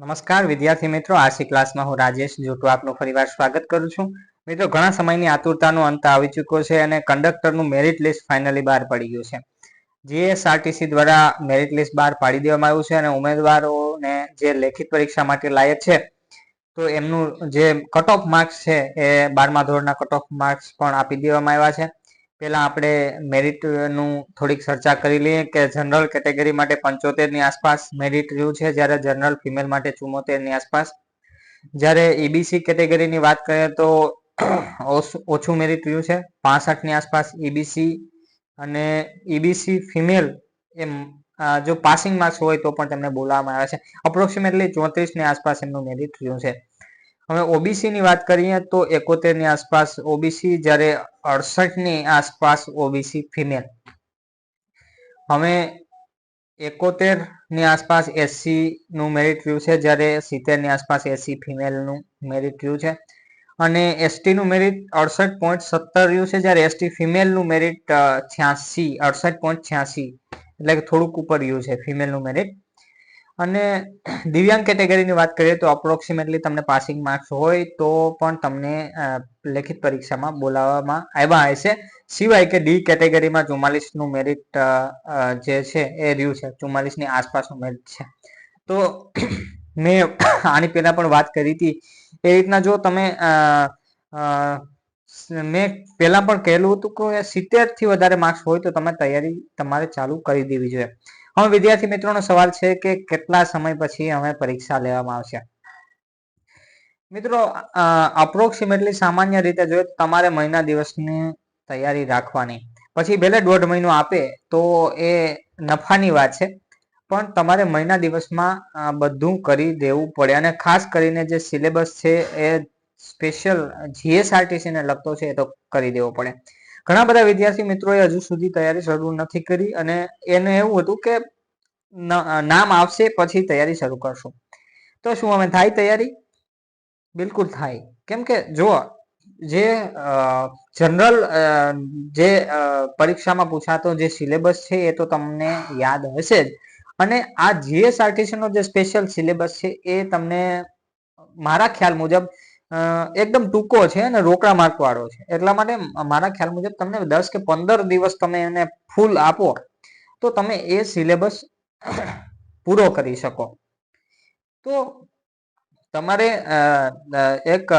નમસ્કાર, વિદ્યાર્થી મિત્રો. આરસી ક્લાસમાં હું રાજેશ જોટુ આપનું ફરીવાર સ્વાગત કરું છું. મિત્રો, ઘણા સમયની આતુરતાનો અંત આવી ચૂક્યો છે અને કંડક્ટરનું મેરિટ લિસ્ટ ફાઇનલી બહાર પડી ગયું છે. જીએસઆરટીસી દ્વારા મેરિટ લિસ્ટ બહાર પાડી દેવામાં આવ્યું છે અને ઉમેદવારોને જે લેખિત પરીક્ષા માટે લાયક છે, તો એમનું જે કટ ઓફ માર્ક્સ છે, એ બારમા ધોરણના કટ ઓફ માર્ક્સ પણ આપી દેવામાં આવ્યા છે. પહેલા આપણે મેરિટનું થોડીક ચર્ચા કરી લઈએ કે જનરલ કેટેગરી માટે પંચોતેરની આસપાસ મેરિટ રહ્યું છે, જ્યારે જનરલ ફિમેલ માટે ચુમ્મોતેરની આસપાસ. જ્યારે ઈબીસી કેટેગરીની વાત કરીએ તો ઓછું મેરિટ રહ્યું છે, પાસઠની આસપાસ ઈબીસી અને ઈબીસી ફિમેલ એમ જો પાસિંગ માર્ક્સ હોય તો પણ તેમને બોલાવવામાં આવે છે. અપ્રોક્સિમેટલી ચોત્રીસની આસપાસ એમનું મેરિટ રહ્યું છે. હવે ઓબીસી ની વાત કરીએ તો એકોતેરની આસપાસ ઓબીસી જ્યારે અડસઠની આસપાસ ઓબીસી ફિમેલ હવે એકોતેરની આસપાસ એસસી નું મેરિટ રહ્યું છે, જ્યારે સિત્તેરની આસપાસ એસસી ફિમેલનું મેરિટ રહ્યું છે. અને એસટી નું મેરિટ અડસઠ પોઈન્ટ સત્તર રહ્યું છે, જ્યારે એસટી ફિમેલનું મેરિટ છ્યાસી, અડસઠ પોઈન્ટ છ્યાસી. એટલે થોડુંક ઉપર રહ્યું છે ફિમેલનું મેરિટ અને દિવ્યાંગ કેટેગરીની વાત કરીએ તો અપ્રોક્સિમેટલી તમને પાસિંગ માર્ક્સ હોય તો પણ તમને લેખિત પરીક્ષામાં બોલાવવામાં આવ્યા હશે સિવાય કે ડી કેટેગરીમાં ચુમ્માલીસનું મેરિટ જે છે એ રહ્યું છે. ચુમ્માલીસની આસપાસનું મેરિટ છે. તો મેં આની પહેલા પણ વાત કરી હતી. એ રીતના જો તમે મેં પહેલા પણ કહેલું હતું કે સિત્તેરથી વધારે માર્ક્સ હોય તો તમે તૈયારી તમારે ચાલુ કરી દેવી જોઈએ. હવે વિદ્યાર્થી મિત્રોનો સવાલ છે કે કેટલા સમય પછી અમે પરીક્ષા લેવામાં આવશે? મિત્રો અપ્રોક્સિમેટલી સામાન્ય રીતે જોઈએ તમારે મહિના દિવસની તૈયારી રાખવાની. પછી ભલે દોઢ મહિનો આપે તો એ નફાની વાત છે. પણ તમારે મહિના દિવસમાં બધું કરી દેવું પડે. અને ખાસ કરીને જે સિલેબસ છે એ સ્પેશિયલ જીએસઆરટીસી ને લગતો છે એ તો કરી દેવો પડે. ઘણા બધા વિદ્યાર્થી મિત્રોએ હજુ સુધી તૈયારી શરૂ નથી કરી અને એને એવું હતું કે નામ આવશે પછી તૈયારી શરૂ કરશું. તો શું અમે થાય તૈયારી? બિલકુલ થાય. કેમ કે જો જે જનરલ જે પરીક્ષામાં પૂછાતો જે સિલેબસ છે એ તો તમને યાદ હશે જ. અને આ જીએસઆરટીસી નો જે સ્પેશિયલ સિલેબસ છે એ તમને મારા ખ્યાલ મુજબ એકદમ ટૂંકો છે અને રોકડા માર્ક વાળો છે. એટલા માટે મારા ખ્યાલ મુજબ તમને દસ કે પંદર દિવસ તમે એને ફૂલ આપો, તો તમે એ સિલેબસ પૂરો કરી શકો. તો તમારે એક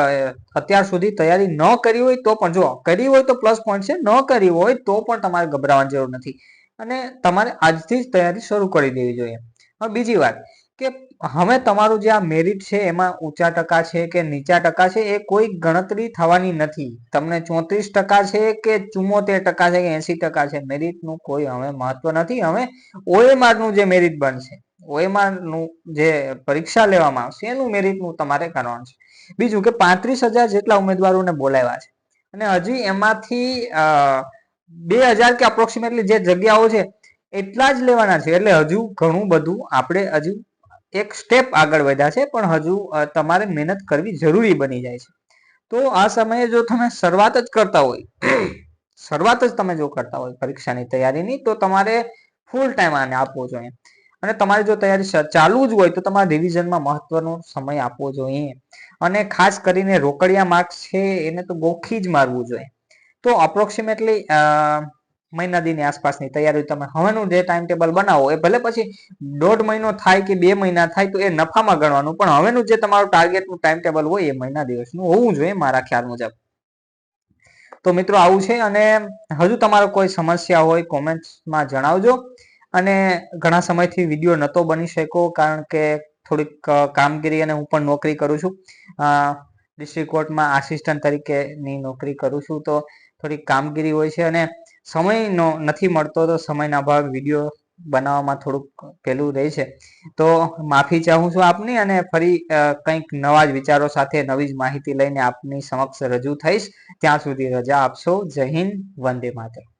અત્યાર સુધી તૈયારી ન કરી હોય તો પણ જો, કરી હોય તો પ્લસ પોઈન્ટ છે, ન કરી હોય તો પણ તમારે ગભરાવાની જરૂર નથી. અને તમારે આજથી જ તૈયારી શરૂ કરી દેવી જોઈએ. હવે બીજી વાત, કે હવે તમારું જે આ મેરિટ છે, એમાં ઊંચા ટકા છે કે નીચા ટકા છે, એ કોઈ ગણતરી થવાની નથી. તમને ચોત્રીસ ટકા છે કે ચુમ્મોતેર ટકા છે કે એસી ટકા છે મેરિટનું કોઈ હવે મહત્વ નથી. હવે ઓએમઆરનું જે મેરિટ બનશે ઓએમઆરનું જે પરીક્ષા લેવામાં આવશે, એનું મેરિટનું તમારે કરવાનું છે. બીજું કે પાંત્રીસ હજાર જેટલા ઉમેદવારોને બોલાવ્યા છે. અને હજી એમાંથી બે હજાર કે અપ્રોક્સિમેટલી જે જગ્યાઓ છે, એટલા જ લેવાના છે. એટલે હજુ ઘણું બધું આપણે હજુ એક સ્ટેપ આગળ વધ્યા છે, પણ હજુ તમારે મહેનત કરવી જરૂરી બની જાય છે. તો આ સમયે જો તમે શરૂઆત જ કરતા હોય, શરૂઆત જ તમે જો કરતા હોય પરીક્ષાની તૈયારીની, તો તમારે ફૂલ ટાઈમ આને આપવો જોઈએ. અને તમારે જો તૈયારી ચાલુ જ હોય, તો તમારે રિવિઝનમાં મહત્વનો સમય આપવો જોઈએ. અને ખાસ કરીને રોકડિયા માર્ક્સ છે, એને તો ગોખી જ મારવું જોઈએ. તો અપ્રોક્સિમેટલી મહિના દીની આસપાસની તૈયારી તમે હવેનું જે ટાઈમ ટેબલ બનાવો, એ ભલે પછી દોઢ મહિનો થાય કે બે મહિના થાય તો એ નફામાં ગણવાનું, પણ હવેનું જે તમારું ટાર્ગેટનું ટાઈમ ટેબલ હોય એ મહિના દિવસનું હોવું જોઈએ મારા ખ્યાલ મુજબ. તો મિત્રો આવું છે અને હજુ તમારો કોઈ સમસ્યા હોય કોમેન્ટ્સમાં જણાવજો. અને ઘણા સમયથી વીડિયો નહોતો બની શક્યો કારણ કે થોડીક કામગીરી અને હું પણ નોકરી કરું છું. ડિસ્ટ્રિક્ટ કોર્ટમાં આસિસ્ટન્ટ તરીકેની નોકરી કરું છું તો થોડીક કામગીરી હોય છે અને સમયનો નથી મળતો તો સમયના અભાવે વીડિયો બનાવવામાં થોડુંક પેલું રહે છે. તો માફી ચાહું છું આપની અને ફરી કંઈક નવા જ વિચારો સાથે નવી જ માહિતી લઈને આપની સમક્ષ રજૂ થઈશ. ત્યાં સુધી રજા આપશો. જય હિન્દ. વંદે માતરમ.